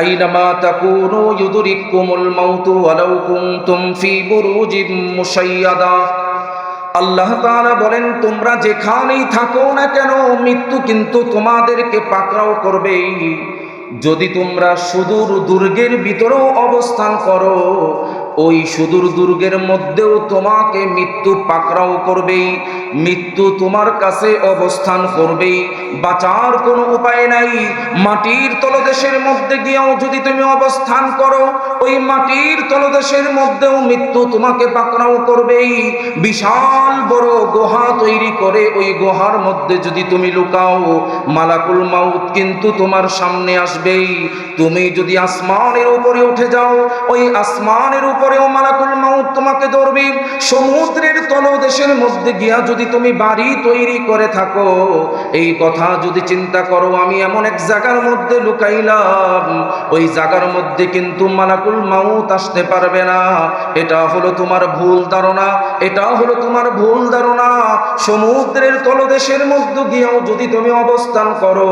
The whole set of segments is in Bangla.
আইনামা তাকুনু ইউদরিকুমুল মাউতু ওয়ালাউ কুনতুম ফি বুরুজিম মুশাইয়াদা। আল্লাহ তাআলা বলেন, তোমরা যেখানেই থাকো না কেন, মৃত্যু কিন্তু তোমাদেরকে পাকড়াও করবেই। যদি তোমরা সুদূর দুর্গের ভিতরেও অবস্থান করো, ওই সুদূর দুর্গের মধ্যেও তোমাকে মৃত্যু পাকড়াও করবেই। মৃত্যু তোমার কাছে অবস্থান করবেই। বাঁচার কোনো উপায় নাই। মাটির তলদেশের মধ্যে গিয়েও যদি তুমি অবস্থান করো, ওই মাটির তলদেশের মধ্যেও মৃত্যু তোমাকে পাকড়াও করবেই। বিশাল বড় গুহা তৈরি করে ওই গুহার মধ্যে যদি তুমি লুকাও, মালাকুল মাউত কিন্তু তোমার সামনে আসবেই। তুমি যদি আসমানের উপরে উঠে যাও, ওই আসমানের উপরেও মালাকুল মাউত তোমাকে ধরবে। সমুদ্রের তলদেশের মধ্যে গিয়া যদি তুমি বাড়ি তৈরি করে থাকো, এই কথা যদি চিন্তা করো, আমি এমন এক জায়গার মধ্যে লুকাইলাম, ওই জায়গার মধ্যে কিন্তু মালাকুল মাউত আসতে পারবে না। এটা হলো তোমার ভুল ধারণা, এটা হলো তোমার ভুল ধারণা। সমুদ্রের তলদেশের মধ্যে গিয়েও যদি তুমি অবস্থান করো,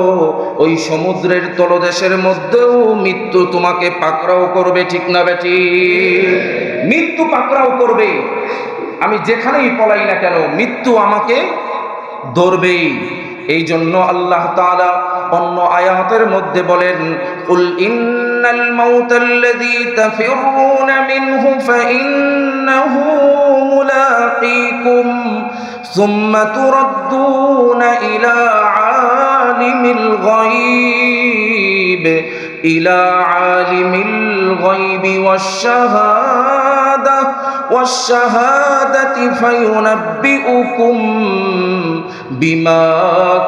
ওই সমুদ্রের তলদেশের মধ্যেও মৃত্যু তোমাকে পাকড়াও করবে, ঠিক না বেটি মৃত্যু পাকড়াও করবে। আমি যেখানেই পলাই না কেন, মৃত্যু আমাকে ধরবেই। এই জন্য আল্লাহ তাআলা অন্য আয়াতের মধ্যে বলেন, কুল ইন্নাল মাউতাল্লাযী তাফিরুনা মিনহু ফাইন্নাহু মুলাকীকুম সুম্মা তুরাদ্দুনা ইলা আলিমিল গায়ব। ইলা আলিমিল গায়বি ওয়াশ-শাহাদা والشهادة فينبئكم بما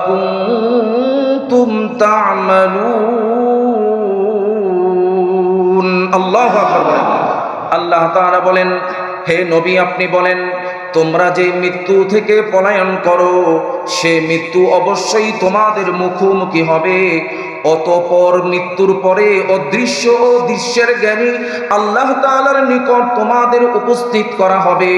كنتم تعملون الله أكبر বলেন আল্লাহ তাআলা বলেন হে নবী আপনি বলেন তোমরা যে মৃত্যু থেকে পলায়ন করো সে মৃত্যু অবশ্যই তোমাদের মুখোমুখি হবে অতপর মৃত্যুর পরে অদৃশ্য ও দৃশ্যের জ্ঞানী আল্লাহ তাআলার নিকট তোমাদের উপস্থিত করা হবে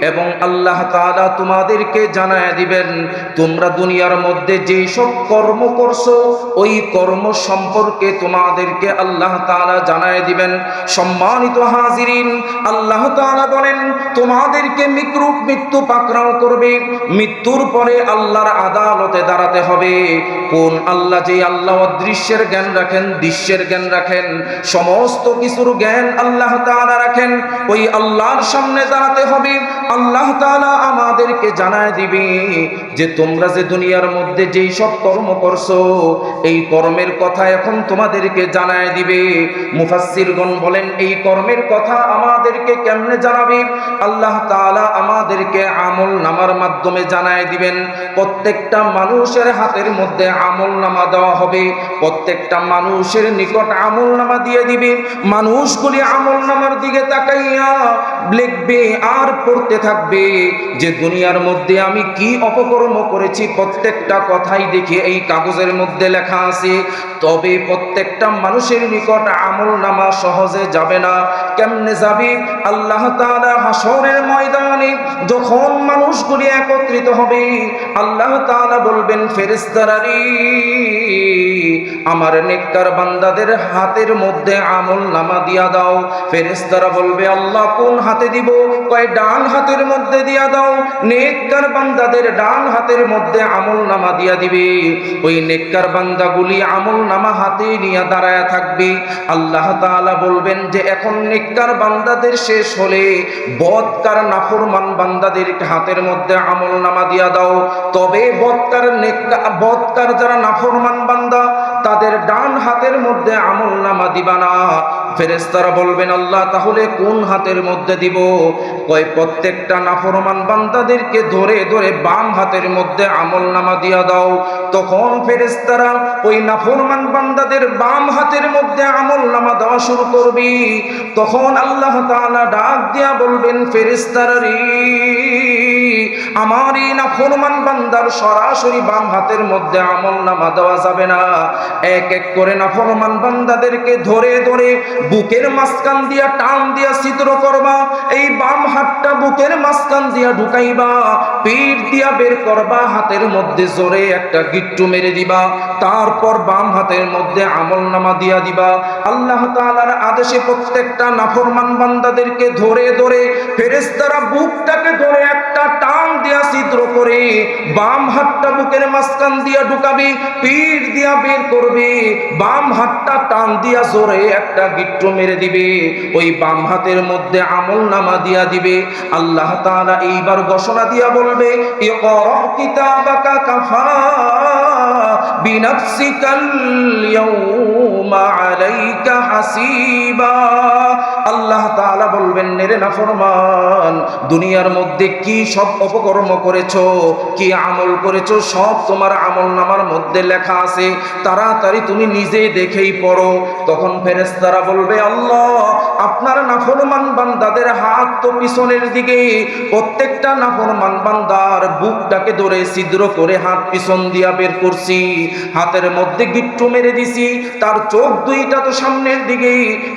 এবং আল্লাহ তাআলা তোমাদেরকে জানায় দিবেন, তোমরা দুনিয়ার মধ্যে যে সব কর্ম করছ, ওই কর্ম সম্পর্কে তোমাদেরকে আল্লাহ তাআলা জানায় দিবেন। সম্মানিত হাজিরিন, আল্লাহ তাআলা বলেন, তোমাদেরকে মিক্রুপ মৃত্যু পাকড়াও করবে, মৃত্যুর পরে আল্লাহর আদালতে দাঁড়াতে হবে। কোন আল্লাহ যে আল্লাহ দৃশ্যের জ্ঞান রাখেন, দৃশ্যের জ্ঞান রাখেন, সমস্ত কিছুর জ্ঞান আল্লাহ তাআলা রাখেন। ওই আল্লাহর সামনে দাঁড়াতে হবে। আল্লাহ তাআলা আমাদেরকে জানায় দিবে যে তোমরা যে দুনিয়ার মধ্যে যেই সব কর্ম করছ, এই কর্মের কথা এখন তোমাদেরকে জানায় দিবে। মুফাসসিরগণ বলেন, এই কর্মের কথা আমাদেরকে কেমনে জানাবে? আল্লাহ তাআলা আমাদেরকে আমল নামার মাধ্যমে জানায় দিবেন। প্রত্যেকটা মানুষের হাতের মধ্যে আমল নামা দেওয়া হবে। প্রত্যেকটা মানুষের নিকট আমল নামা দিয়ে দিবে। মানুষগুলি আমল নামার দিকে তাকাইয়া লিখবে, আর পড়তে থাকবে। যে দুনিয়ার মধ্যে আমি কি অপকর্ম করেছি প্রত্যেকটা কথাই দেখি এই কাগজের মধ্যে লেখা আছে। তবে প্রত্যেকটা মানুষের নিকট আমল নামা সহজে যাবে না। আল্লাহ হাসরের ময়দানে যখন মানুষগুলি একত্রিত হবে, আল্লাহ বলবেন আমার নেককার বান্দাদের হাতের মধ্যে আমল নামা দিয়া দাও। বলবে, আল্লাহ কোন হাতে দিব? কয়, ডান হাতের মধ্যে দিয়া দাও। নেককার বান্দাদের ডান হাতের মধ্যে আমল নামা দিয়া দিবে। ওই নেককার বান্দাগুলি আমল নামা হাতে নিয়ে দাঁড়ায় থাকবে। আল্লাহ তাআলা বলবেন যে, এখন নেককার বান্দাদের শেষ হলে বদকার নাফরমান বান্দাদের হাতের মধ্যে আমল নামা দিয়া দাও। তবে বদকার বদকার যারা নাফরমান বান্দা, তাদের ডান হাতের মধ্যে আমল নামা দিবা না। ফেরেস্তারা বলবেন, আল্লাহ, তাহলে কোন হাতের মধ্যে দিব? কয়, প্রত্যেকটা নাফরমান বান্দাদেরকে ধরে ধরে বাম হাতের মধ্যে আমল নামা দিয়া দাও। তখন ফেরেস্তারা ওই নাফরমান বান্দাদের বাম হাতের মধ্যে আমল নামা দেওয়া শুরু করবি। তখন আল্লাহ তাআলা ডাক দিয়া বলবেন ফেরেস্তারা আমার এই নাফরমান বান্দার সরাসরি বাম হাতের মধ্যে আমল নামা দেওয়া যাবে না। এক এক করে নাফরমান বান্দাদেরকে ধরে ধরে বুকের মাঝখান দিয়া টান দিয়া ছিদ্র করবা, এই বাম হাতটা বুকের মাঝখান দিয়া ঢুকাইবা, পিঠ দিয়া বের করবা, হাতের মধ্যে জোরে একটা গিট্টু মেরে দিবা। তারপর বাম হাতের মধ্যে আমল নামা দিয়া দিবা। আল্লাহ তাআলার আদেশে প্রত্যেকটা নাফরমান বান্দাদেরকে ধরে ধরে ফেরেশতারা বুকটাকে ধরে একটা টান দিয়া ছিদ্র করে বাম হাতটা বুকের মাঝখান দিয়া ঢুকাবে, পিঠ দিয়া বের করবে, বাম হাতটা টান দিয়া জোরে একটা গিট্টু মেরে দিবে, ওই বাম হাতের মধ্যে আমল নামা দিয়া দিবে। আল্লাহ তাআলা এইবার ঘোষণা দিয়া বলবে কিতাবাকা কাফা বিনাফসিকাল ইয়াউমা আলাইকা হাসিবা আল্লাহ তাআলা বলবেন নেরে নাফরমান দুনিয়ার মধ্যে কি সব অপকর্ম করেছ, কি আমল করেছ, সব তোমার আমল নামার মধ্যে লেখা আছে। তাড়াতাড়ি তুমি নিজে দেখেই পড়ো। তখন ফেরেশতারা বলবে, আল্লাহ, আপনার নাফরমান বান্দাদের হাত তো পিছনের দিকে। প্রত্যেকটা নাফরমান বান্দার বুকটাকে ধরে ছিদ্র করে হাত পিছন দিয়া বের করছি। হাতের মধ্যে গিট্টু মেরে দিছি, তার চোখ দুইটা তো সামনের দিকে।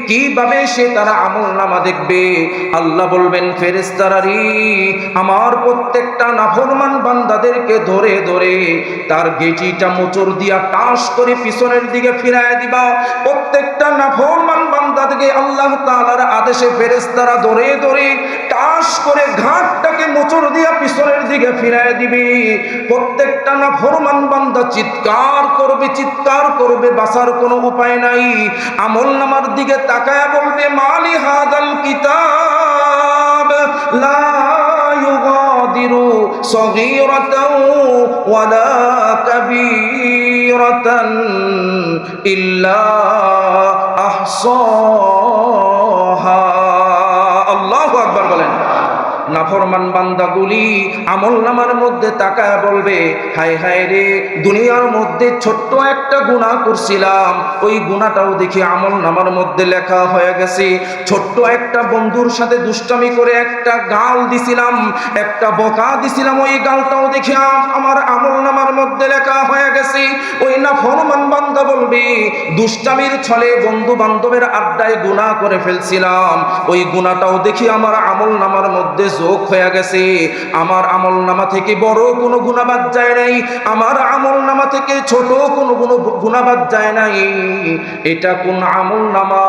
কীভাবে সে তারা আমল নামা দেখবে। আল্লাহ বলবেন ফেরেস্তারারি আমার প্রত্যেকটা নাফরমান বান্দাদেরকে ধরে ধরে তার গেটিটা মোচর দিয়া টাস করে পিছনের দিকে ফিরায় দিবা। প্রত্যেকটা নাফরমান বান্দাদেরকে আল্লাহ তাআলার আদেশে ফেরেস্তারা ধরে ধরে টাস করে ঘাটটাকে মোচর দিয়া পিছনের দিকে ফিরায় দিবে। প্রত্যেকটা নাফরমান বান্দা চিৎকার করবে চিৎকার করবে, বাঁচার কোনো উপায় নাই। আমল নামার দিকে তাকায় বলবে, মালি হাদাল কিতাব লা ইউগাদিরু ওয়ালা কাবীরাতান ইল্লা আহসাহা। নাফরমান বান্দাগুলি আমল নামার মধ্যে তাকায় বলবে, হায় হায় রে, দুনিয়ার মধ্যে ছোট্ট একটা গুণা করছিলাম। ওই গুণাটাও দেখি আমল নামার মধ্যে লেখা হয়ে গেছে। ছোট্ট একটা বন্ধুর সাথে দুষ্টামি করে একটা গাল দিছিলাম, একটা বকা দিছিলাম, ওই গালটাও দেখি আমার আমল নামার মধ্যে লেখা হয়ে গেছে। ওই না ফরমান বান্দা বলবে, দুষ্টামির ছলে বন্ধু বান্ধবের আড্ডায় গুণা করে ফেলছিলাম। ওই গুণাটাও দেখি আমার আমল নামার মধ্যে যোগ হয়ে গেছে। আমার আমল নামা থেকে বড় কোনো গুণাবাদ যায় নাই। আমার আমল নামা থেকে ছোট কোনো কোনো গুণাবাদ যায় নাই। এটা কোন আমল নামা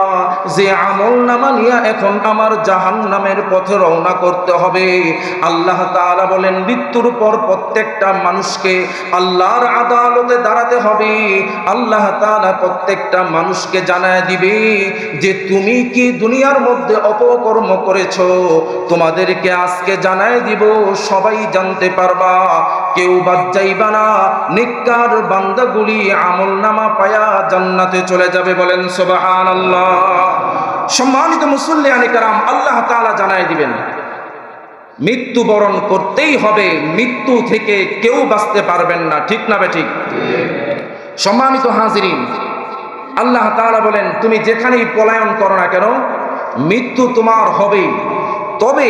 যে আমল নামা নিয়ে এখন আমার জাহান নামের পথে রওনা করতে হবে। আল্লাহ তাআলা বলেন, মৃত্যুর পর প্রত্যেকটা মানুষকে আল্লাহর আদালতে দাঁড়াতে হবে। আল্লাহ তাআলা প্রত্যেকটা মানুষকে জানায় দিবে যে, তুমি কি দুনিয়ার মধ্যে অপকর্ম করেছ? তোমাদেরকে আজকে জানায় দিব, সবাই জানতে পারবা। কেউ বাদ যাইবা না, নিকার বান্দাগুলি আমল নামা পায়া জান্নাতে চলে যাবে বলেন সুবহানাল্লাহ। সম্মানিত মুসল্লি আনিকারাম আল্লাহ তাআলা জানায় দিবেন, মৃত্যুবরণ করতেই হবে, মৃত্যু থেকে কেউ বাঁচতে পারবেন না, ঠিক না বে ঠিক? সম্মানিত হাজিরিন, আল্লাহ তাআলা বলেন, তুমি যেখানেই পলায়ন করো না কেন, মৃত্যু তোমার হবেই। তবে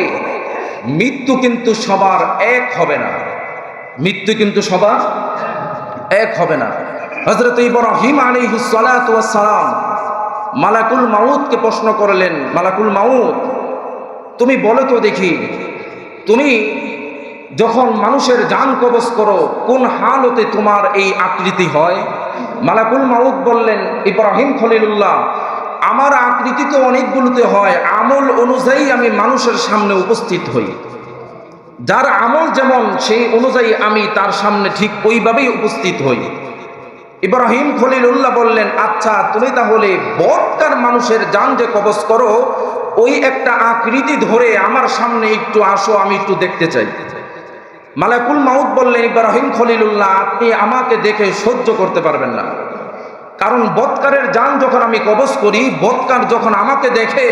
মৃত্যু কিন্তু সবার এক হবে না। মৃত্যু কিন্তু সবার এক হবে না। হজরত ইব্রাহিম আলাইহিস সালাতু ওয়াস সালাম মালাকুল মাউতকে প্রশ্ন করলেন, মালাকুল মাউদ তুমি বলো তো দেখি, তুমি যখন মানুষের যান কবজ করো, কোন হালতে তোমার এই আকৃতি হয়? মালাকুল মাউদ বললেন, ইব্রাহিম খলিলুল্লাহ আমার আকৃতি তো অনেকগুলোতে হয়, আমল অনুযায়ী আমি মানুষের সামনে উপস্থিত হই। যার আমল যেমন সেই অনুযায়ী আমি তার সামনে ঠিক ওইভাবেই উপস্থিত হই। ইব্রাহিম খলিলুল্লাহ বললেন আচ্ছা তুমি তাহলে বৎকার মানুষের জান যে কবজ করো, ওই একটা আকৃতি ধরে আমার সামনে একটু আসো, আমি একটু দেখতে চাই। মালাকুল মাউদ বললেন, ইব্রাহিম খলিলুল্লাহ, আপনি আমাকে দেখে সহ্য করতে পারবেন না। কারণ বৎকারের যান যখন আমি কবজ করি, বৎকার যখন আমাকে দেখে,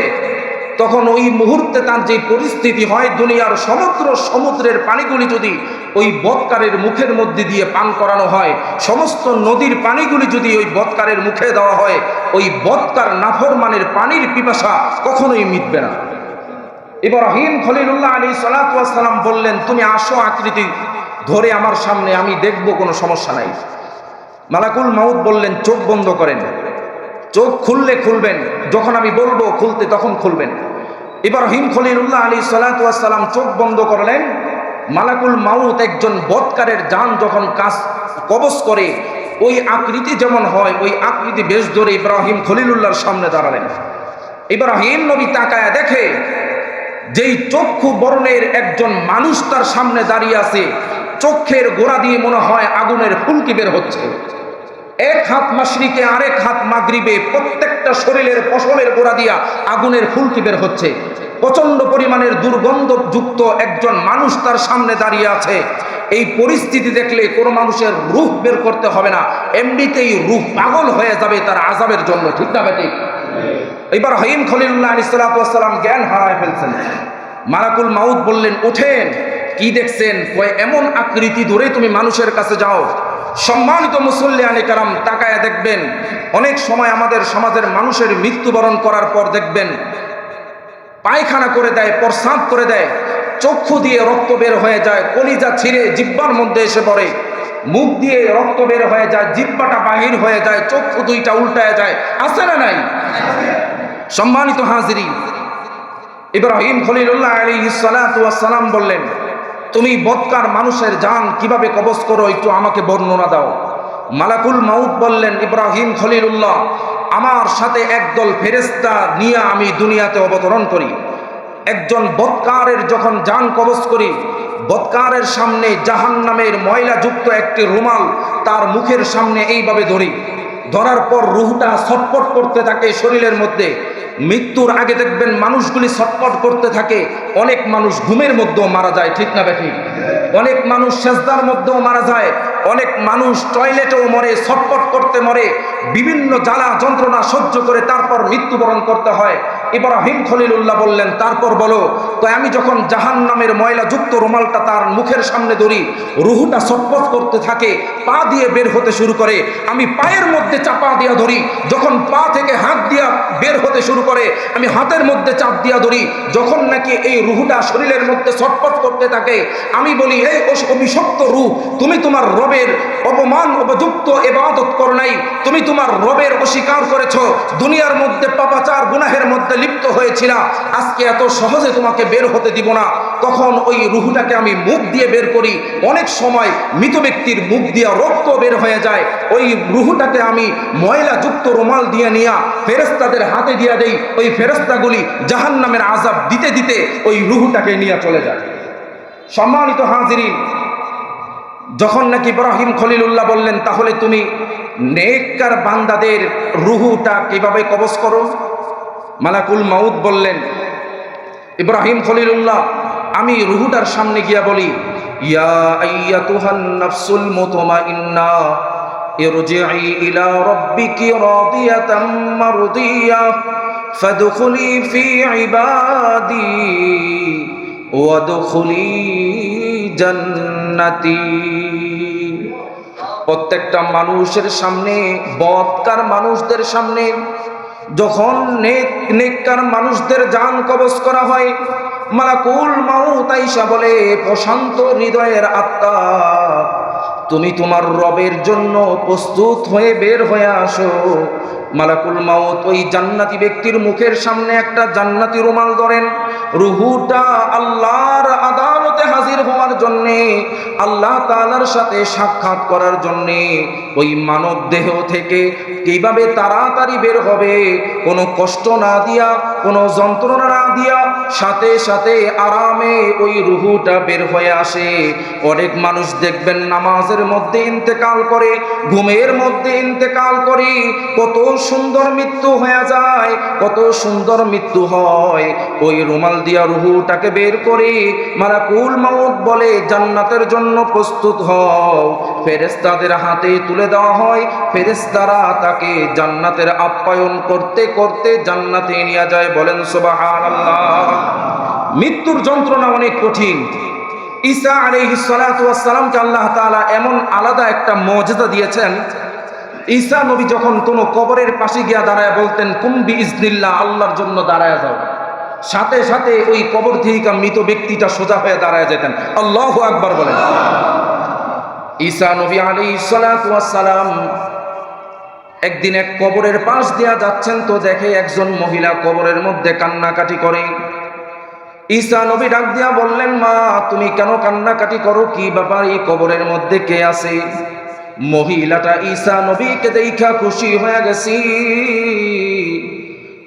তখন ওই মুহূর্তে তার যে পরিস্থিতি হয়, দুনিয়ার সমুদ্র সমুদ্রের পানিগুলি যদি ওই বৎকারের মুখের মধ্যে দিয়ে পান করানো হয়, সমস্ত নদীর পানিগুলি যদি ওই বৎকারের মুখে দেওয়া হয়, ওই বৎকার নাফরমানের পানির পিপাসা কখনোই মিটবে না। এবার ইব্রাহিম খলিলুল্লাহ আলী সালাম বললেন, তুমি আসো আকৃতি ধরে আমার সামনে, আমি দেখব কোনো সমস্যা নাই। মালাকুল মাউদ বললেন, চোখ বন্ধ করেন। চোখ খুললে খুলবেন। যখন আমি বলব খুলতে তখন খুলবেন। ইব্রাহিম খলিলুল্লাহ আলী সালাম চোখ বন্ধ করলেন। মালাকুল মাউত একজন বৎকারের যান যখন কাজ কবজ করে, ওই আকৃতি যেমন হয়, ওই আকৃতি বেশ ধরে ইব্রাহিম খলিলুল্লাহর সামনে দাঁড়ালেন। ইব্রাহিম নবী তাকায় দেখে, যেই চক্ষু বর্ণের একজন মানুষ তার সামনে দাঁড়িয়ে আছে চক্ষের গোড়া দিয়ে মনে হয় আগুনের ফুলকি বের হচ্ছে। এক হাত মাসরিকে আরেক হাত মাগরিবে, প্রত্যেকটা শরীরের ফসলের গোড়া দিয়া আগুনের ফুলকি বের হচ্ছে। প্রচণ্ড পরিমাণের দুর্গন্ধযুক্ত একজন মানুষ তার সামনে দাঁড়িয়ে আছে। এই পরিস্থিতি দেখলে কোনো মানুষের রূপ বের করতে হবে না। এমনিতেই রূপ পাগল হয়ে যাবে তার আজাবের জন্য, ঠিক না বেটি? এবার হাইম খলিল্লাহ ইসলাতাম জ্ঞান হারায় ফেলছেন। মারাকুল মাউদ বললেন ওঠেন কি দেখছেন? এমন আকৃতি ধরে তুমি মানুষের কাছে যাও সম্মানিত মুসল্লিয়ানে কারাম তাকায় দেখবেন, অনেক সময় আমাদের সমাজের মানুষের মৃত্যুবরণ করার পর দেখবেন, পায়খানা করে দেয় প্রস্রাব করে দেয়, চক্ষু দিয়ে রক্ত বের হয়ে যায়, কলিজা ছিঁড়ে জিব্বার মধ্যে এসে পড়ে, মুখ দিয়ে রক্ত বের হয়ে যায়, জিব্বাটা বাহির হয়ে যায়, চক্ষু দুইটা উল্টায় যায়, আছে না নাই? সম্মানিত হাজিরি ইব্রাহিম খলিলুল্লাহ আলী সালাম বললেন তুমি বদকার মানুষের জান কীভাবে কবজ করো, একটু আমাকে বর্ণনা দাও। মালাকুল মাউদ বললেন, ইব্রাহিম খলিলুল্লাহ, আমার সাথে একদল ফেরেস্তা নিয়ে আমি দুনিয়াতে অবতরণ করি। একজন বৎকারের যখন যান কবজ করি, বৎকারের সামনে জাহান নামের ময়লাযুক্ত একটি রুমাল তার মুখের সামনে এইভাবে ধরি। ধরার পর রুহটা ছটপট করতে থাকে শরীরের মধ্যে। মৃত্যুর আগে দেখবেন মানুষগুলি ছটপট করতে থাকে, অনেক মানুষ ঘুমের মধ্যেও মারা যায়, ঠিক না বেঠিক অনেক মানুষ সেজদার মধ্যেও মারা যায়, অনেক মানুষ টয়লেটেও মরে, ছটপট করতে মরে, বিভিন্ন জ্বালা যন্ত্রণা সহ্য করে তারপর মৃত্যুবরণ করতে হয়। ইব্রাহিম খলিলুল্লাহ বললেন, তারপর বলো, তো আমি যখন জাহান নামের ময়লাযুক্ত রুমালটা তার মুখের সামনে ধরি, রুহুটা ছটপট করতে থাকে, পা দিয়ে বের হতে শুরু করে, আমি পায়ের মধ্যে চাপা দিয়া ধরি, যখন পা থেকে হাত দিয়া বের হতে শুরু করে আমি হাতের মধ্যে চাপ দিয়া ধরি, যখন নাকি এই রুহুটা শরীরের মধ্যে ছটপট করতে থাকে, আমি বলি, এই অভিশপ্ত রূপ তুমি তোমার রবের অপমান উপযুক্ত এবাদত করো নাই, তুমি তোমার রবের অস্বীকার করেছ, দুনিয়ার মধ্যে পাপাচার, গুনাহের মধ্যে লিপ্ত হয়েছিল, আজকে এত সহজে তোমাকে বের হতে দিব না। তখন ওই রুহুটাকে আমি মুখ দিয়ে বের করি, অনেক সময় মৃত ব্যক্তির মুখ দিয়ে রক্ত বের হয়ে যায়, ওই রুহুটাকে আমি ময়লাযুক্ত রুমাল দিয়ে নিয়া ফেরেস্তাদের হাতে দিয়া দেই ওই ফেরেস্তাগুলি জাহান নামের আজাব দিতে দিতে ওই রুহুটাকে নিয়ে চলে যায়। সম্মানিত হাজিরিন, যখন নাকি ইব্রাহিম খলিলুল্লাহ বললেন, তাহলে তুমি নেককার বান্দাদের রুহুটা কীভাবে কবজ করো? মালাকুল মাউদ বললেন, ইব্রাহিম খলিলুল্লাহ, আমি রুহুটার সামনে গিয়া বলি, ইয়া ফাদখুলি ফি ইবাদি ওয়াদখুলি জান্নাতি। প্রত্যেকটা মানুষের সামনে, বৎকার মানুষদের সামনে, যখন নেক, নেককার মানুষদের জান কবজ করা হয়, মালাকুল মাউত আইসা বলে, প্রশান্ত হৃদয়ের আত্মা, তুমি তোমার রবের জন্য প্রস্তুত হয়ে বের হয়ে আসো মালাকুল মাওত ওই জান্নাতি ব্যক্তির মুখের সামনে একটা জান্নাতি রুমাল ধরেন। রুহুটা আল্লাহর আদালতে হাজির হওয়ার জন্যে, আল্লাহ তাআলার সাথে সাক্ষাৎ করার জন্যে ওই মানব দেহ থেকে কীভাবে তাড়াতাড়ি বের হবে, কোনো কষ্ট না দিয়া, কোনো যন্ত্রণা না দিয়া, সাথে সাথে আরামে ওই রুহুটা বের হয়ে আসে। অনেক মানুষ দেখবেন নামাজের মধ্যে ইন্তেকাল করে, ঘুমের মধ্যে ইন্তেকাল করে, কত সুন্দর মৃত্যু হয়ে যায়, কত সুন্দর মৃত্যু হয়। ওই রুমাল দিয়া রুহুটাকে বের করে, মালাকুল মাউত বলে জান্নাতের জন্য প্রস্তুত হও। ফেরেস্তাদের হাতে তুলে দেওয়া হয়। ফেরেস্তারা তাকে জান্নাতের আপ্যায়ন করতে করতে জান্নাতে নিয়ে যায়। বলেন, সুবহানাল্লাহ। মৃত্যুর যন্ত্রণা অনেক কঠিন। ঈসা আলাইহিস সালাতু ওয়াস আল্লাহ তাআলা এমন আলাদা একটা মর্যাদা দিয়েছেন। ঈসা নবী যখন কোনো কবরের পাশে গিয়া দাঁড়ায় বলতেন কুম্বি ইজনিল্লাহ আল্লাহর জন্য দাঁড়ায় যাও। সাথে সাথে ওই কবর থেকে মৃত ব্যক্তিটা সোজা হয়ে দাঁড়ায় যেতেন। আল্লাহ আকবার বলেন। ঈসা নবী আলী সালাম একদিন এক কবরের পাশ দিয়া যাচ্ছেন তো দেখে একজন মহিলা কবরের মধ্যে কান্নাকাটি করে। ঈসা নবী ডাক দিয়া বললেন, মা, তুমি কেন কান্নাকাটি করো? কি ব্যাপার? এই কবরের মধ্যে কে আছে? মহিলাটা ঈসা নবীকে দেখা খুশি হয়ে গেছি।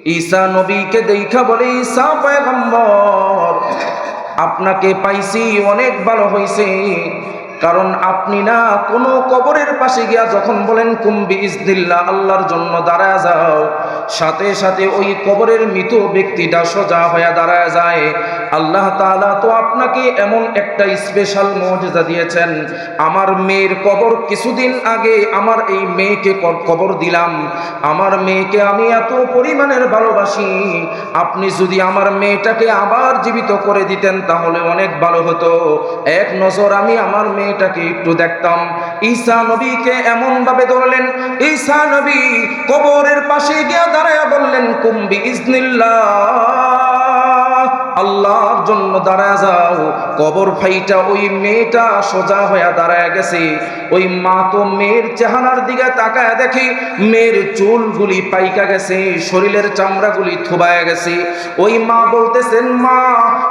ঈসা নবীকে দেখা বলে ঈসা পয়গম্বর আপনাকে পাইছি অনেক ভালো হয়েছে কারণ আপনি না কোনো কবরের পাশে গিয়া যখন বলেন কুম্বি ইসদিল্লা আল্লাহর জন্য দাঁড়ায় যাও, সাথে সাথে ওই কবরের মৃত ব্যক্তিটা সোজা হয়ে দাঁড়ায় যায়। আল্লাহ তাআলা তো আপনাকে এমন একটা স্পেশাল মর্যাদা দিয়েছেন, আমার মেয়ের কবর কিছুদিন আগে আমার এই মেয়েকে কবর দিলাম। আমার মেয়েকে আমি এত পরিমাণের ভালোবাসি। আপনি যদি আমার মেয়েটাকে আবার জীবিত করে দিতেন, তাহলে অনেক ভালো হতো। এক নজর আমি আমার মেয়েটাকে একটু দেখতাম। ঈসা নবীকে এমন ভাবে ধরলেন, ঈসা নবী কবরের পাশে গিয়া দাঁড়ায় বললেন কুম্বি ইজনিল্লাহ আল্লাহর জন্য দাঁড়ায় যাও। কবর ফাইটা ওই মেয়েটা সোজা হয়ে দাঁড়ায় গেছে। ওই মা তো মেয়ের চেহারার দিকে তাকায় দেখি মেয়ের চুলগুলি পাইকা গেছে, শরীরের চামড়াগুলি থুবায় গেছে। ওই মা বলতেছেন, মা,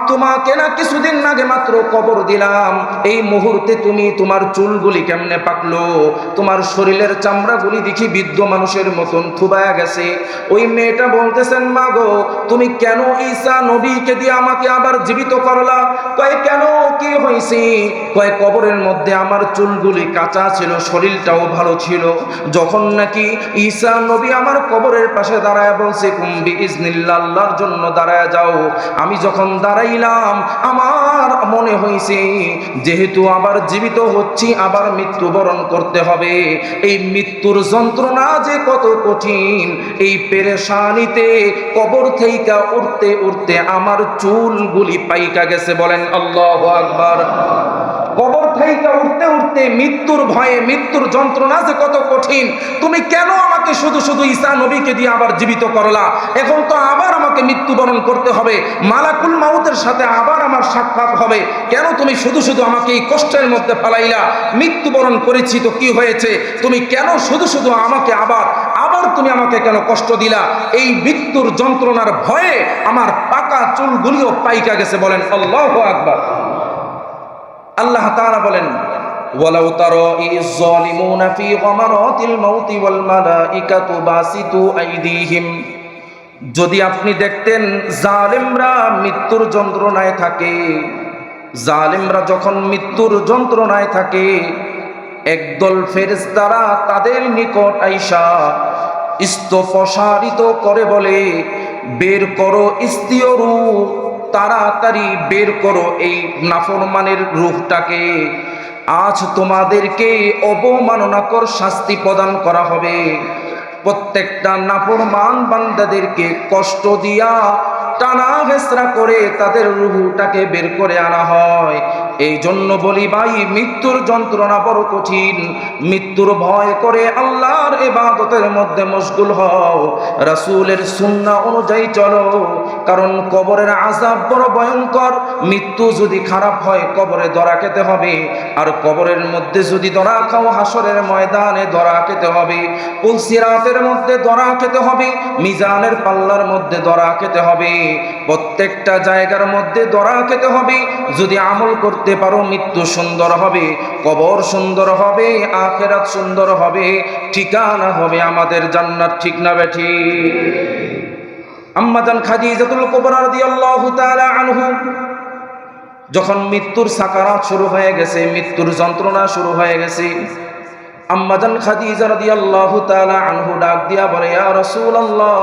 তোমাকে না কিছুদিন আগে মাত্র কবর দিলাম। এই মুহূর্তে তুমি তোমার চুলগুলি কেমনে পাকলো? তোমার শরীরের চামড়াগুলি দেখি বৃদ্ধ মানুষের মতন থুবায়া গেছে। ওই মেয়েটা বলতেছেন, মা গো, তুমি কেন ঈসা নবীকে দিয়ে আমাকে আবার জীবিত করলা? কয়, কেন? কি হয়েছে কয়, কবরের মধ্যে আমার চুলগুলি কাঁচা ছিল, শরীরটাও ভালো ছিল। যখন নাকি ঈসা নবী আমার কবরের পাশে দাঁড়ায় বলছে কুম্বি ইজনিল্লা আল্লাহর জন্য দাঁড়ায় যাও। আমি যখন দাঁড়াইলাম, আমার মনে হয়েছে যেহেতু আবার জীবিত হচ্ছি, আবার মৃত্যুবরণ করতে হবে। এই মৃত্যুর যন্ত্রণা যে কত কঠিন, এই পেরেশানিতে কবর থেকে উঠতে উঠতে আমার চুলগুলি পাইকা গেছে বলেন, আল্লাহ আকবার। কবর থেকে উঠতে উঠতে মৃত্যুর ভয়ে, মৃত্যুর যন্ত্রণা যে কত কঠিন। তুমি কেন আমাকে শুধু শুধু ঈসা নবীকে দিয়ে আবার জীবিত করলা? এখন তো আবার আমাকে মৃত্যুবরণ করতে হবে। মালাকুল মাউতের সাথে আবার আমার সাক্ষাৎ হবে। কেন তুমি শুধু শুধু আমাকে এই কষ্টের মধ্যে ফেলাইলা? মৃত্যুবরণ করেছি তো কি হয়েছে? তুমি কেন শুধু শুধু আমাকে আবার আবার তুমি আমাকে কেন কষ্ট দিলা? এই মৃত্যুর যন্ত্রণার ভয়ে আমার পাকা চুলগুলিও পাইকা গেছে বলেন আল্লাহ আকবার। আল্লাহ বলেন তারা মালাইকাতু যদি আপনি দেখতেন জালেমরা মৃত্যুর যন্ত্রণায় থাকে, জালেমরা যখন মৃত্যুর যন্ত্রণায় থাকে, একদল ফেরেশতারা তাদের নিকট আইসা প্রসারিত করে বলে, বের করো স্ত্রীয় রূপ, তাড়াতাড়ি বের করো এই নাফরমানের রূপটাকে। আজ তোমাদেরকে অবমাননাকর শাস্তি প্রদান করা হবে। প্রত্যেকটা নাফরমান বান্দাদেরকে কষ্ট দিয়া টানা হেসরা করে তাদের রুহুটাকে বের করে আনা হয়। এই জন্য বলি ভাই, মৃত্যুর যন্ত্রণা বড় কঠিন। মৃত্যুর ভয় করে আল্লাহর এবাদতের মধ্যে মশগুল হও। রাসূলের সুন্নাহ অনুযায়ী চলো, কারণ কবরের আযাব বড় ভয়ঙ্কর। মৃত্যু যদি খারাপ হয়, কবরে ধরা খেতে হবে। আর কবরের মধ্যে যদি ধরা খাও হাসরের ময়দানে ধরা খেতে হবে। পুলসিরাতের মধ্যে ধরা খেতে হবে। মিজানের পাল্লার মধ্যে ধরা খেতে হবে। প্রত্যেকটা জায়গার মধ্যে ধরা খেতে হবে। যদি আমল করতে পারো, মৃত্যু সুন্দর হবে, কবর সুন্দর হবে, আখেরাত সুন্দর হবে, ঠিকানা হবে আমাদের জান্নাত, ঠিক না বেঠি? আম্মাজান খাদিজাতুল কুবরা রাদিয়াল্লাহু তাআলা আনহু, যখন মৃত্যুর সাকারাত শুরু হয়ে গেছে, মৃত্যুর যন্ত্রণা শুরু হয়ে গেছে আম্মাজান খাদিজা রাদিয়াল্লাহু তাআলা আনহু ডাক দিয়া বলে, ইয়া রাসূলুল্লাহ,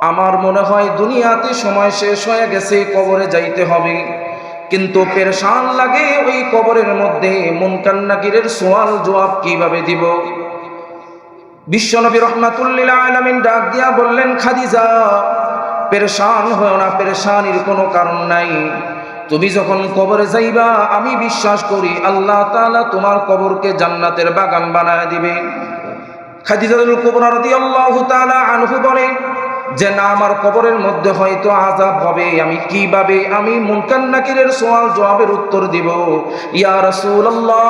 আমার মনে হয় দুনিয়াতে সময় শেষ হয়ে গেছে, কবরে যাইতে হবে। কিন্তু পেরেশান লাগে ওই কবরের মধ্যে। মুনকান্নাকিরের সোয়াল জবাব কীভাবে দিব? বিশ্বনবী রহমাতুল্লিল আলামিন ডাক দিয়া বললেন, খাদিজা, পেরেশান হয় না, পেরেশানির কোনো কারণ নাই। তুমি যখন কবরে যাইবা, আমি বিশ্বাস করি আল্লাহ তাআলা তোমার কবরকে জান্নাতের বাগান বানায় দিবে। খাদিজাতুল কুবরা রাদিয়াল্লাহু তাআলা আনহু বলে যে না আমার কবরের মধ্যে হয়তো আজাব হবে, আমি কীভাবে আমি মুনকান নাকিরের সওয়াল জবাবের উত্তর দিব? ইয়া রাসূলুল্লাহ,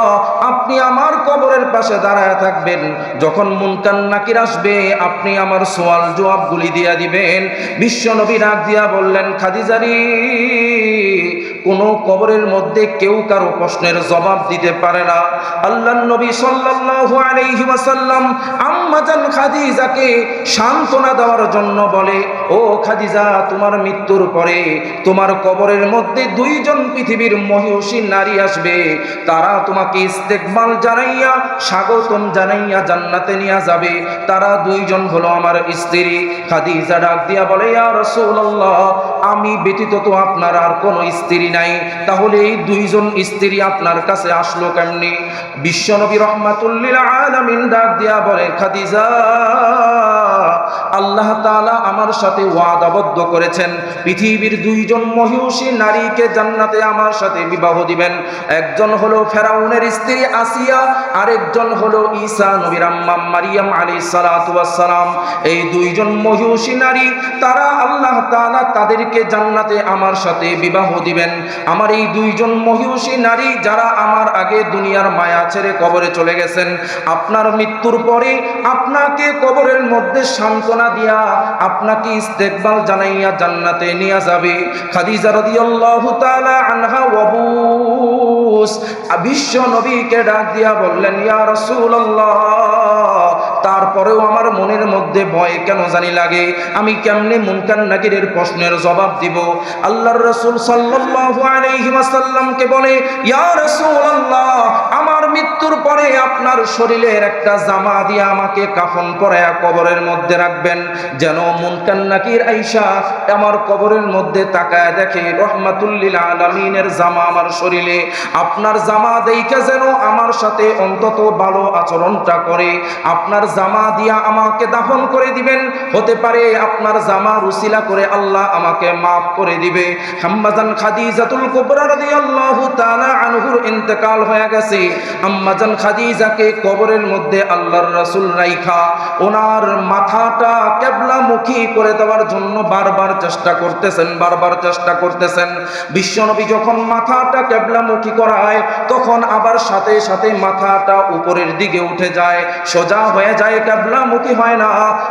আপনি আমার কবরের পাশে দাঁড়ায় থাকবেন। যখন মুনকান নাকির আসবে, আপনি আমার সওয়াল জবাবগুলি দিয়া দিবেন। বিশ্ব নবী ডাক দিয়া বললেন, খাদিজারি কোনো কবরের মধ্যে কেউ কারও প্রশ্নের জবাব দিতে পারে না। আল্লাহ নবী সাল্লাল্লাহু আলাইহি ওয়াসাল্লাম আম্মাজান খাদিজাকে সান্ত্বনা দেওয়ার জন্য বলে, ও খাদিজা, তোমার মৃত্যুর পরে তোমার কবরের মধ্যে দুইজন পৃথিবীর মহিষী নারী আসবে। তারা তোমাকে ইস্তেকবাল জানাইয়া, স্বাগতম জানাইয়া জান্নাতে নিয়ে যাবে। তারা দুইজন হলো আমার স্ত্রী। খাদিজা ডাক দিয়া বলে, ইয়া রাসূলুল্লাহ, আমি ব্যতীত তো আপনার আর কোনো স্ত্রী নাই, তাহলে এই দুইজন স্ত্রী আপনার কাছে আসলো কেমনি? বিশ্বনবী রহমাতুল্লিল আলামিন ডাক দিয়া বলে, খাদিজা, আল্লাহ তাআলা আমার সাথে ওয়াদাবদ্ধ করেছেন। পৃথিবীর দুইজন মহিষী নারীকে জান্নাতে আমার সাথে বিবাহ দিবেন। একজন হলো ফেরাউনের স্ত্রী আসিয়া, আরেকজন হলো ঈসা নবীর আম্মা মারিয়াম আলাইহিস সালাতু ওয়াস সালাম। এই দুইজন মহিষী নারী, তারা আল্লাহ তাআলা তাদেরকে জান্নাতে আমার সাথে বিবাহ দিবেন। আমার এই দুইজন মহিষী নারী যারা আমার আগে দুনিয়ার মায়া ছেড়ে কবরে চলে গেছেন, আপনার মৃত্যুর পরে আপনাকে কবরের মধ্যে সান্ত্বনা দিয়া আপনাকে ইস্তেকবাল জানাইয়া জান্নাতে নিয়ে যাবে। খাদিজা রাদিয়াল্লাহু তাআলা আনহা ওয়াবুস। বিশ্ব নবীকে ডাক দিয়া বললেন, ইয়া রাসূলুল্লাহ তারপরেও আমার মনের মধ্যে ভয় কেন জানি লাগে? আমি কেমনে মুনকার নাকিরের প্রশ্নের জবাব দিব? আল্লাহর রসুল সাল্লাহ আলহিমাসাল্লামকে বলে, ইয়া রসুল আল্লাহ আমার মৃত্যুর পরে আপনার শরীরের একটা জামা দিয়ে আমাকে কাফন পরায়া কবরের মধ্যে রাখবেন। যেন মুনকার নাকির আইসা আমার কবরের মধ্যে তাকায় দেখে রহমাতুল্লিল আলামিনের জামা আমার শরীরে। আপনার জামা দেখে যেন আমার সাথে অন্তত ভালো আচরণটা করে। আপনার জামা দিয়া আমাকে দাফন করে দিবেন। হতে পারে আপনার জামা রুসিলা করে আল্লাহ আমাকে মাফ করে দিবে। হাম্মাজান খাদিজাতুল কুবরা রাদিয়াল্লাহু তাআলা আনহুর ইন্তেকাল হয়ে গেছে। আম্মাজান খাদিজাকে কবরের মধ্যে আল্লাহর রাসূল রাইখা, ওনার মাথাটা কেবলামুখী করে দেওয়ার জন্য বারবার চেষ্টা করতেছেন, বারবার চেষ্টা করতেছেন। বিশ্বনবী যখন মাথাটা কেবলামুখী করায়, তখন আবার সাথে সাথে মাথাটা উপরের দিকে উঠে যায়, সোজা হয়ে যায়, কেবলামুখী হয় না।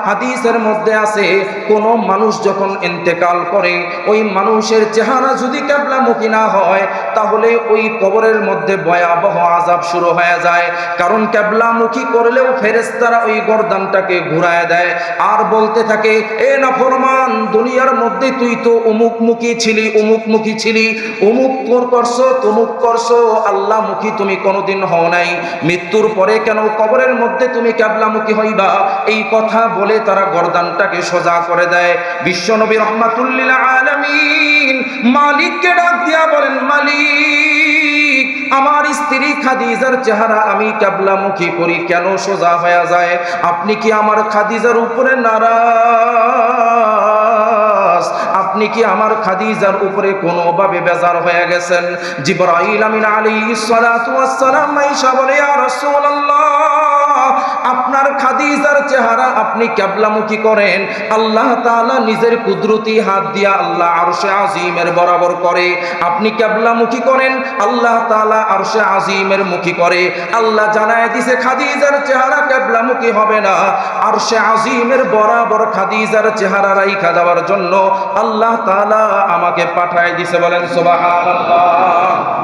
হাদিসের মধ্যে আছে, কোন মানুষ যখন ইন্তেকাল করে, ওই মানুষের চেহারা যদি কেবলামুখী না হয়, তাহলে ওই কবরের মধ্যে ভয়াবহ আজাব শুরু হয়ে যায়। কারণ কেবলামুখী করলেও ফেরেস্তারা ওই গর্দানটাকে ঘুরায় দেয়। আর বলতে থাকে, এ না ফরমান দুনিয়ার মধ্যে তুই তো অমুক মুখী ছিলি অমুক মুখী ছিলি। অমুক তোর করছ, তমুক করছ আল্লাহ মুখী তুমি কোনোদিন হও নাই। মৃত্যুর পরে কেন কবরের মধ্যে তুমি ক্যাবলামুখী হইবা? এই কথা বলে তারা গরদানটাকে সোজা করে দেয়। বিশ্বনবী রহমাতুল্লিল আলামিন মালিককে ডাক দিয়া বলেন, মালিক আমার স্ত্রী খাদিজার চেহারা আমি ক্যাবলামুখী করি, কেন সোজা হয়ে যায়? আপনি কি আমার খাদিজার উপরে নারাজ? আপনি কি আমার খাদিজার উপরে কোনোভাবে বেজার হয়ে গেছেন? জিবরাইল আমিন আলী সালাম বলে, ইয়া রাসূলুল্লাহ! আপনার খাদিজার চেহারা আপনি ক্যাবলামুখী করেন। আল্লাহ তাআলা নিজের কুদরতি হাত দিয়া আল্লাহ আরশে আজিমের বরাবর করে। আপনি ক্যাবলামুখী করেন, আল্লাহ তাআলা আরশে আজিমের মুখী করে। আল্লাহ জানায় দিছে, খাদিজার চেহারা ক্যাবলামুখী হবে না। আরশে আজিমের বরাবর খাদিজার চেহারা রাইখা দেওয়ার জন্য আল্লাহ তাআলা আমাকে পাঠায় দিছে বলেন, সুবহানাল্লাহ।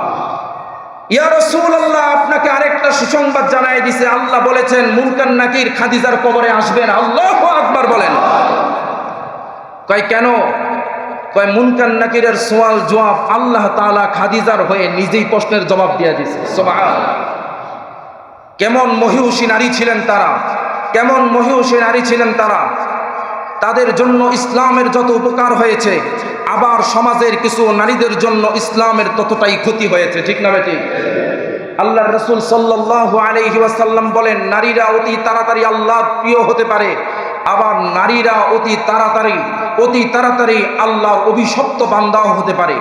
ইয়া রাসূলুল্লাহ, আপনাকে আরেকটা সুসংবাদ জানাই দিছে। আল্লাহ বলেছেন, মুনকার নাকির খাদিজার কবরে আসবেন। আল্লাহু আকবার বলেন। কয়, কেন? কয়, মুনকার নাকিরের সওয়াল জবাব আল্লাহ তাআলা খাদিজার হয়ে নিজেই প্রশ্নের জবাব দিয়ে দিছে সুবহান কেমন মহিষী নারী ছিলেন তারা? কেমন মহিষী নারী ছিলেন তারা? তাদের জন্য ইসলামের যত উপকার হয়েছে, আবার সমাজের কিছু নারীদের জন্য ইসলামের ততটাই ক্ষতি হয়েছে, ঠিক না বেটি? আল্লাহ রসুল সাল্লাহ আলহি বলেন, নারীরা অতি তাড়াতাড়ি আল্লাহ প্রিয় হতে পারে, আবার নারীরা অতি তাড়াতাড়ি অতি তাড়াতাড়ি আল্লাহর অভিশপ্ত বান্দাও হতে পারে।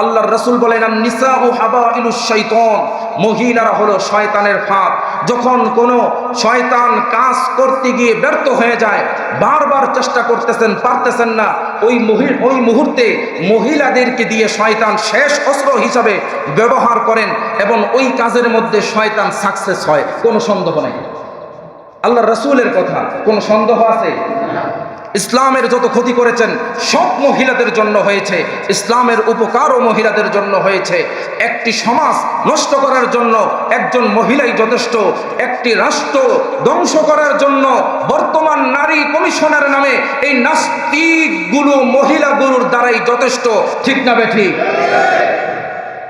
আল্লাহর রসুল বলেন নিসা ও হাবা ইলু শৈতন মহিলারা হলো শয়তানের ফাঁক যখন কোনো শয়তান কাজ করতে গিয়ে ব্যর্থ হয়ে যায়, বারবার চেষ্টা করতেছেন, পারতেছেন না, ওই মহিল ওই মুহূর্তে মহিলাদেরকে দিয়ে শয়তান শেষ অস্ত্র হিসাবে ব্যবহার করেন এবং ওই কাজের মধ্যে শয়তান সাকসেস হয়। কোনো সন্দেহ নেই। আল্লাহ রসুলের কথা, কোনো সন্দেহ আছে? ইসলামের যত ক্ষতি করেছেন, সব মহিলাদের জন্য হয়েছে। ইসলামের উপকারও মহিলাদের জন্য হয়েছে। একটি সমাজ নষ্ট করার জন্য একজন মহিলাই যথেষ্ট। একটি রাষ্ট্র ধ্বংস করার জন্য বর্তমান নারী কমিশনের নামে এই নাস্তিকগুলো মহিলাগুলোর দ্বারাই যথেষ্ট। ঠিক না বেঠিক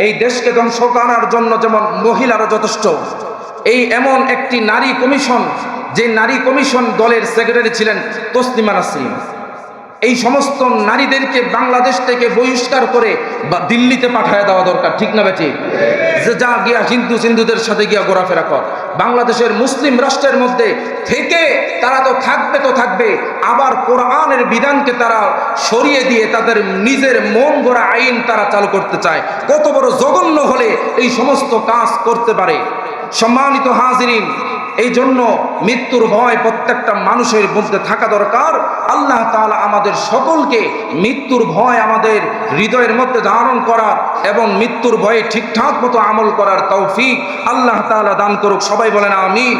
এই দেশকে ধ্বংস করার জন্য যেমন মহিলারা যথেষ্ট, এই এমন একটি নারী কমিশন যে নারী কমিশন দলের সেক্রেটারি ছিলেন তসলিমা নাসরিন। এই সমস্ত নারীদেরকে বাংলাদেশ থেকে বহিষ্কার করে বা দিল্লিতে পাঠায় দেওয়া দরকার, ঠিক না বেঠি যে যা গিয়া হিন্দু সিন্ধুদের সাথে গিয়া ঘোরাফেরা কর। বাংলাদেশের মুসলিম রাষ্ট্রের মধ্যে থেকে তারা তো থাকবে তো থাকবে, আবার কোরআনের বিধানকে তারা সরিয়ে দিয়ে তাদের নিজের মন গড়া আইন তারা চালু করতে চায়। কত বড় জঘন্য হলে এই সমস্ত কাজ করতে পারে। সম্মানিত হাজিরিন এই জন্য মৃত্যুর ভয় প্রত্যেকটা মানুষের মধ্যে থাকা দরকার। আল্লাহ তালা আমাদের সকলকে মৃত্যুর ভয় আমাদের হৃদয়ের মধ্যে ধারণ করার এবং মৃত্যুর ভয়ে ঠিকঠাক মতো আমল করার তৌফিক আল্লাহ তালা দান করুক। সবাই বলেন আমিন।